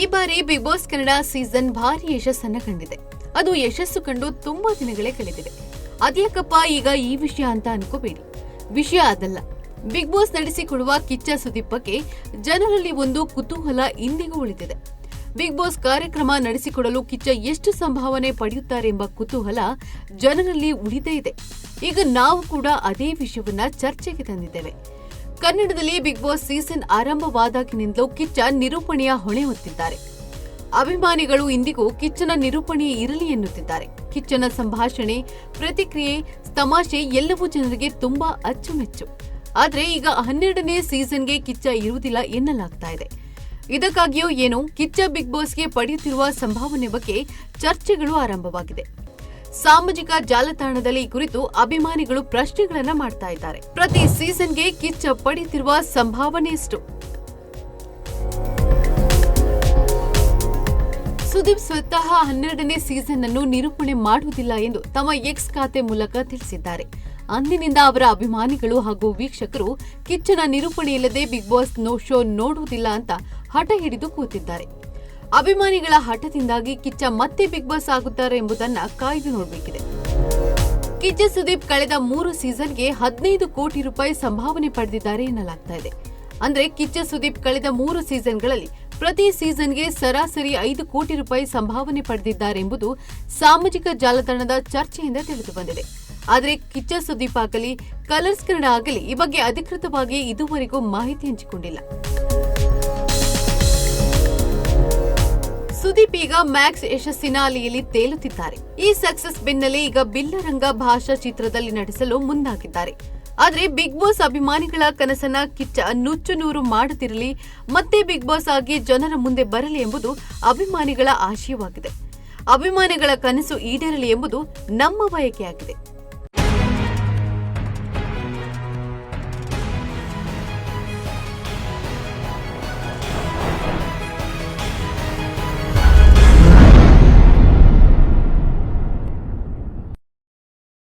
ಈ ಬಾರಿ big boss Kannada season ಭಾರಿ ಯಶಸ್ಸನ್ನ ಕಂಡಿದೆ. ಅದು ಯಶಸ್ಸು ಕಂಡು ತುಂಬಾ ದಿನಗಳೇ ಕಳೆದಿವೆ ಅದ್ಯಾಕಪ್ಪ ಈಗ ಈ ವಿಷಯ ಅಂತ ಅನ್ಕೋಬೇಡಿ. ವಿಷಯ ಅದಲ್ಲ. ಬಿಗ್ ಬಾಸ್ ನಡೆಸಿಕೊಡುವ ಕಿಚ್ಚ ಸುದೀಪಕ್ಕೆ ಜನರಲ್ಲಿ ಒಂದು ಕುತೂಹಲ ಇಂದಿಗೂ ಉಳಿದಿದೆ. ಬಿಗ್ ಬಾಸ್ ಕಾರ್ಯಕ್ರಮ ನಡೆಸಿಕೊಡಲು ಕಿಚ್ಚ ಎಷ್ಟು ಸಂಭಾವನೆ ಪಡೆಯುತ್ತಾರೆ ಎಂಬ ಕುತೂಹಲ ಜನರಲ್ಲಿ ಉಳಿದೇ ಇದೆ. ಈಗ ನಾವು ಕೂಡ ಅದೇ ವಿಷಯವನ್ನ ಚರ್ಚೆಗೆ ತಂದಿದ್ದೇವೆ. ಕನ್ನಡದಲ್ಲಿ ಬಿಗ್ ಬಾಸ್ ಸೀಸನ್ ಆರಂಭವಾದಾಗಿನಿಂದಲೂ ಕಿಚ್ಚ ನಿರೂಪಣೆಯ ಹೊಣೆ ಹೊತ್ತಿದ್ದಾರೆ. ಅಭಿಮಾನಿಗಳು ಇಂದಿಗೂ ಕಿಚ್ಚನ ನಿರೂಪಣೆ ಇರಲಿ ಎನ್ನುತ್ತಿದ್ದಾರೆ. ಕಿಚ್ಚನ ಸಂಭಾಷಣೆ, ಪ್ರತಿಕ್ರಿಯೆ, ತಮಾಷೆ ಎಲ್ಲವೂ ಜನರಿಗೆ ತುಂಬಾ ಅಚ್ಚುಮೆಚ್ಚು. ಆದರೆ ಈಗ ಹನ್ನೆರಡನೇ ಸೀಸನ್ಗೆ ಕಿಚ್ಚ ಇರುವುದಿಲ್ಲ ಎನ್ನಲಾಗ್ತಾ ಇದೆ. ಇದಕ್ಕಾಗಿಯೋ ಏನೋ ಕಿಚ್ಚ ಬಿಗ್ ಬಾಸ್ಗೆ ಪಡೆಯುತ್ತಿರುವ ಸಂಭಾವನೆ ಬಗ್ಗೆ ಚರ್ಚೆಗಳು ಆರಂಭವಾಗಿದೆ. ಸಾಮಾಜಿಕ ಜಾಲತಾಣದಲ್ಲಿ ಈ ಕುರಿತು ಅಭಿಮಾನಿಗಳು ಪ್ರಶ್ನೆಗಳನ್ನ ಮಾಡ್ತಾ ಇದ್ದಾರೆ. ಪ್ರತಿ ಸೀಸನ್ಗೆ ಕಿಚ್ಚ ಪಡೆಯುತ್ತಿರುವ ಸಂಭಾವನೆ ಎಷ್ಟು ಸುದೀಪ್ ಸ್ವತಃ ಹನ್ನೆರಡನೇ ಸೀಸನ್ ಅನ್ನು ನಿರೂಪಣೆ ಮಾಡುವುದಿಲ್ಲ ಎಂದು ತಮ್ಮ ಎಕ್ಸ್ ಖಾತೆ ಮೂಲಕ ತಿಳಿಸಿದ್ದಾರೆ. ಅಂದಿನಿಂದ ಅವರ ಅಭಿಮಾನಿಗಳು ಹಾಗೂ ವೀಕ್ಷಕರು ಕಿಚ್ಚನ ನಿರೂಪಣೆ ಇಲ್ಲದೆ ಬಿಗ್ ಬಾಸ್ ನೋ ಶೋ ನೋಡುವುದಿಲ್ಲ ಅಂತ ಹಠ ಹಿಡಿದು ಕೂತಿದ್ದಾರೆ. ಅಭಿಮಾನಿಗಳ ಹಠದಿಂದಾಗಿ ಕಿಚ್ಚ ಮತ್ತೆ ಬಿಗ್ ಬಾಸ್ ಆಗುತ್ತಾರೆ ಎಂಬುದನ್ನ ಕಾಯ್ದು ನೋಡಬೇಕಿದೆ. ಕಿಚ್ಚ ಸುದೀಪ್ ಕಳೆದ ಮೂರು ಸೀಸನ್ಗೆ ಹದಿನೈದು ಕೋಟಿ ರೂಪಾಯಿ ಸಂಭಾವನೆ ಪಡೆದಿದ್ದಾರೆ ಎನ್ನಲಾಗ್ತಾ ಇದೆ. ಅಂದ್ರೆ ಕಿಚ್ಚ ಸುದೀಪ್ ಕಳೆದ ಮೂರು ಸೀಸನ್ಗಳಲ್ಲಿ ಪ್ರತಿ ಸೀಸನ್ಗೆ ಸರಾಸರಿ ಐದು ಕೋಟಿ ರೂಪಾಯಿ ಸಂಭಾವನೆ ಪಡೆದಿದ್ದಾರೆ ಎಂಬುದು ಸಾಮಾಜಿಕ ಜಾಲತಾಣದ ಚರ್ಚೆಯಿಂದ ತಿಳಿದು ಬಂದಿದೆ. ಆದರೆ ಕಿಚ್ಚ ಸುದೀಪ್ ಆಗಲಿ, ಕಲರ್ಸ್ ಕನ್ನಡ ಆಗಲಿ ಈ ಬಗ್ಗೆ ಅಧಿಕೃತವಾಗಿ ಇದುವರೆಗೂ ಮಾಹಿತಿ ಹಂಚಿಕೊಂಡಿಲ್ಲ. ಸುದೀಪ್ ಈಗ ಮ್ಯಾಕ್ಸ್ ಯಶಸ್ಸಿನ ಅಲೆಯಲ್ಲಿ ತೇಲುತ್ತಿದ್ದಾರೆ. ಈ ಸಕ್ಸಸ್ ಬೆನ್ನಲ್ಲೇ ಈಗ ಬಿಲ್ಲರಂಗ ಭಾಷಾ ಚಿತ್ರದಲ್ಲಿ ನಟಿಸಲು ಮುಂದಾಗಿದ್ದಾರೆ. ಆದ್ರೆ ಬಿಗ್ ಬಾಸ್ ಅಭಿಮಾನಿಗಳ ಕನಸನ್ನ ಕಿಚ್ಚ ನುಚ್ಚು ನೂರು ಮಾಡುತ್ತಿರಲಿ, ಮತ್ತೆ ಬಿಗ್ ಬಾಸ್ ಆಗಿ ಜನರ ಮುಂದೆ ಬರಲಿ ಎಂಬುದು ಅಭಿಮಾನಿಗಳ ಆಶಯವಾಗಿದೆ. ಅಭಿಮಾನಿಗಳ ಕನಸು ಈಡೇರಲಿ ಎಂಬುದು ನಮ್ಮ ಬಯಕೆಯಾಗಿದೆ.